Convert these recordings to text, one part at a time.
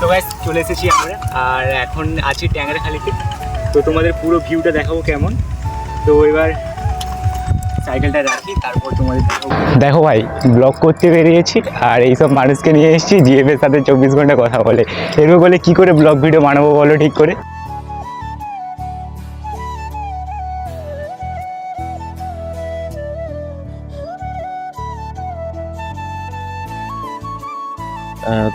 তো ভাই চলে এসেছি আমরা। আর এখন আছি ট্যাঙ্গারখালিতে তো তোমাদের পুরো ভিউটা দেখাবো কেমন? তো এবার সাইকেলটা রাখি, তারপর তোমাদের দেখো ভাই ব্লগ করতে বেরিয়েছি আর এইসব মানুষকে নিয়ে এসেছি জিএফের সাথে চব্বিশ ঘণ্টা কথা বলে। এরকম বলে, কি করে ব্লগ ভিডিও বানাবো বলো ঠিক করে?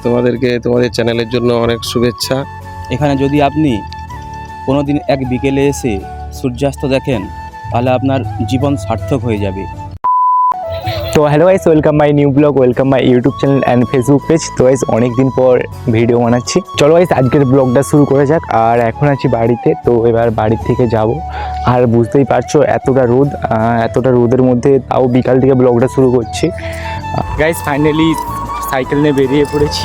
তোমাদেরকে তোমাদের চ্যানেলের জন্য অনেক শুভেচ্ছা। এখানে যদি আপনি কোনো দিন এক বিকেলে এসে সূর্যাস্ত দেখেন তাহলে আপনার জীবন সার্থক হয়ে যাবে। তো hello guys welcome my new vlog welcome my YouTube channel and Facebook page তো গাইস অনেক দিন পর ভিডিও বানাচ্ছি। চলো গাইস আজকের ব্লগটা শুরু করে যাক। আর এখন আছি বাড়িতে তো এবার বাড়ির থেকে যাব। আর বুঝতেই পারছ এতটা রোদ এতটা রোদের মধ্যে তাও বিকাল থেকে ব্লগটা শুরু করছি। গাইস ফাইনালি সাইকেল নিয়ে বেরিয়ে পড়েছি।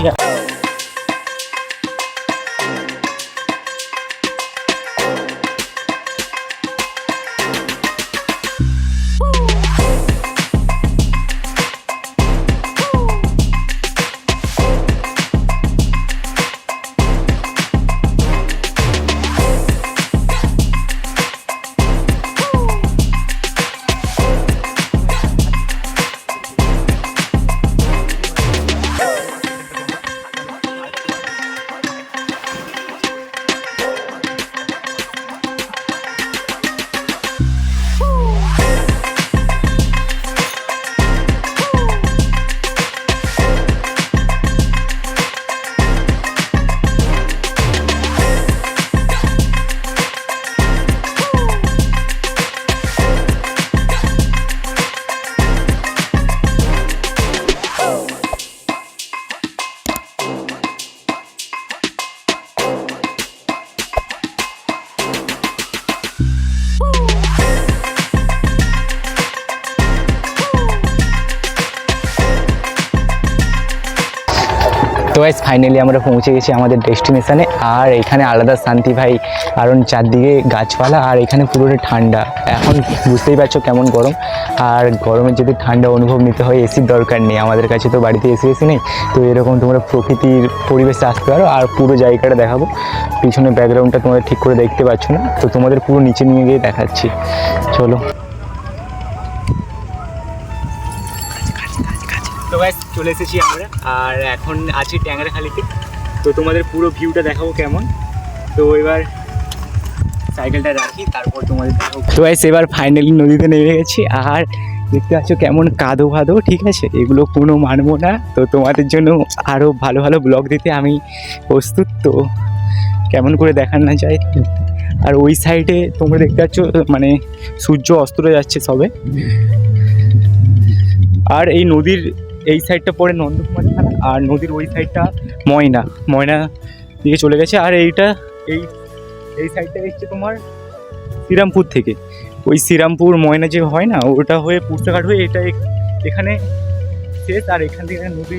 গাইস ফাইনালি আমরা পৌঁছে গেছি আমাদের ডেস্টিনেশনে আর এখানে আলাদা শান্তি ভাই, কারণ চারদিকে গাছপালা আর এখানে পুরোটা ঠান্ডা। এখন বুঝতেই পারছ কেমন গরম। আর গরমে যদি ঠান্ডা অনুভব নিতে হয় এসির দরকার নেই। আমাদের কাছে তো বাড়িতে এসি এসি নেই। তো এরকম তোমরা প্রকৃতির পরিবেশে আসতে পারো। আর পুরো জায়গাটা দেখাবো। পিছনে ব্যাকগ্রাউন্ডটা তোমরা ঠিক করে দেখতে পাচ্ছ না। তো তোমাদের পুরো নিচে নিয়ে গিয়ে দেখাচ্ছি। চলো। তো গাইস চলে এসেছি আমরা। আর এখন আছি ট্যাঙ্গারখালিতে তো তোমাদের পুরো ভিউটা দেখাবো কেমন? তো এবার সাইকেলটা রাখি, তারপর তোমাদের দেখাবো। তো গাইস এবার ফাইনালি নদীতে নেমে গেছি। আর দেখতে পাচ্ছ কেমন কাদো ফাদো ঠিক আছে? এগুলো কোনো মানবো না। তো তোমাদের জন্য আরও ভালো ভালো ব্লগ দিতে আমি প্রস্তুত। তো কেমন করে দেখান না যায়। আর ওই সাইডে তোমরা দেখতে পাচ্ছ মানে সূর্য অস্ত যাচ্ছে সবে। আর এই নদীর এই সাইডটা পড়ে নন্দকুমার থানা আর নদীর ওই সাইডটা ময়না। ময়না দিকে চলে গেছে আর এইটা এই এই সাইডটা এসছে তোমার শ্রীরামপুর থেকে। ওই শ্রীরামপুর ময়না যে হয় না, ওটা হয়ে পুরসাঘাট হয়ে এটা এখানে শেষ আর এখান থেকে নদী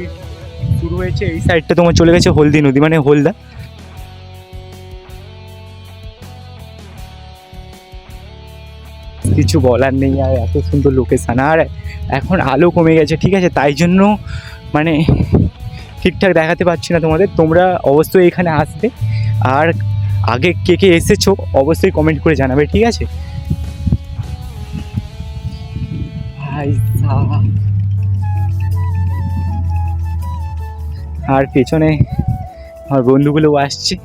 শুরু হয়েছে। এই সাইডটা তোমার চলে গেছে হলদি নদী মানে হলদা। কিছু বলার নেই আর এত সুন্দর লোকেশান আর এখন আলো কমে গেছে, ঠিক আছে? তাই জন্য মানে ঠিকঠাক দেখাতে পারছি না তোমাদের। তোমরা অবশ্যই এখানে আসবে। আর আগে কে কে এসেছ অবশ্যই কমেন্ট করে জানাবে, ঠিক আছে? আর পেছনে আমার বন্ধুগুলোও আসছে।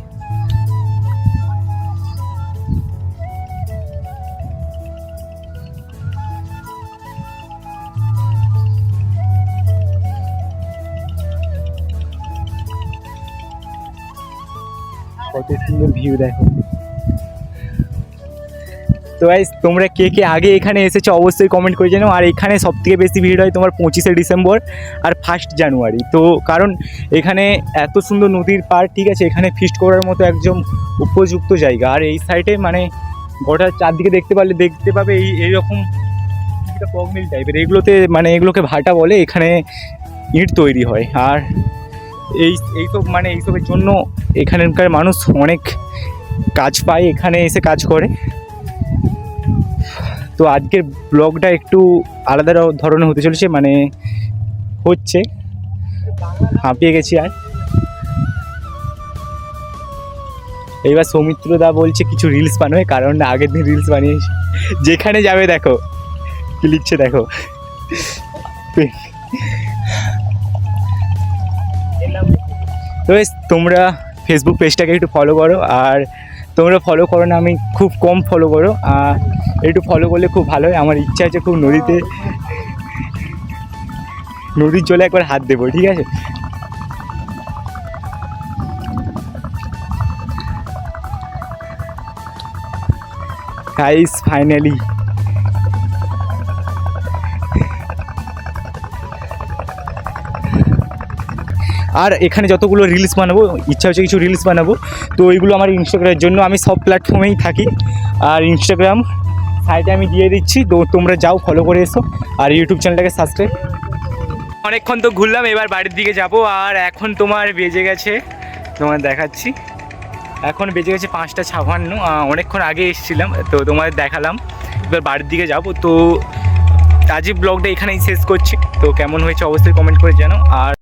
কত সুন্দর ভিউ দেখো। তো গাইস তোমরা কে কে আগে এখানে এসেছ অবশ্যই কমেন্ট করে জানো আর এখানে সব থেকে বেশি ভিড় হয় তোমার পঁচিশে ডিসেম্বর আর ফার্স্ট জানুয়ারি তো কারণ এখানে এত সুন্দর নদীর পার ঠিক আছে? এখানে ফিস্ট করার মতো একদম উপযুক্ত জায়গা। আর এই সাইডে মানে গোটা চারদিকে দেখতে পারলে, দেখতে পাবে এই, এইরকম পগমিল টাইপের এগুলোতে মানে এগুলোকে ভাটা বলে এখানে ইট তৈরি হয়। আর এই এইসব মানে এইসবের জন্য এখানকার মানুষ অনেক কাজ পায়, এখানে এসে কাজ করে। তো আজকের ব্লগটা একটু আলাদা ধরনের হতে চলেছে মানে হচ্ছে। হাঁপিয়ে গেছি আর। এইবার সৌমিত্র দা বলছে কিছু রিলস বানাবে, কারণ আগের দিন রিলস বানিয়েছি। যেখানে যাবে দেখো, কি লিখছে দেখো। তো তোমরা ফেসবুক পেজটাকে একটু ফলো করো, আর তোমরা ফলো করো না, আমি খুব কম ফলো করো। আর একটু ফলো করলে খুব ভালো হয়, আমার ইচ্ছা আছে খুব নদীতে, নদীর জলে একবার হাত দেবো, ঠিক আছে? গাইস ফাইনালি আর এখানে যতগুলো রিলস বানাবো, ইচ্ছা হচ্ছে কিছু রিলস বানাবো। তো ওইগুলো আমার ইনস্টাগ্রামের জন্য। আমি সব প্ল্যাটফর্মেই থাকি। আর ইনস্টাগ্রাম সাইডে আমি দিয়ে দিচ্ছি। তো তোমরা যাও ফলো করে এসো। আর ইউটিউব চ্যানেলটাকে সাবস্ক্রাইব অনেকক্ষণ তো ঘুরলাম, এবার বাড়ির দিকে যাব। আর এখন তোমার বেজে গেছে। তোমার দেখাচ্ছি। এখন বেজে গেছে পাঁচটা ছাপান্ন। অনেকক্ষণ আগে এসেছিলাম, তো তোমাদের দেখালাম। এবার বাড়ির দিকে যাব। তো আজই ব্লগটা এখানেই শেষ করছি। তো কেমন হয়েছে অবশ্যই কমেন্ট করে জানাও। আর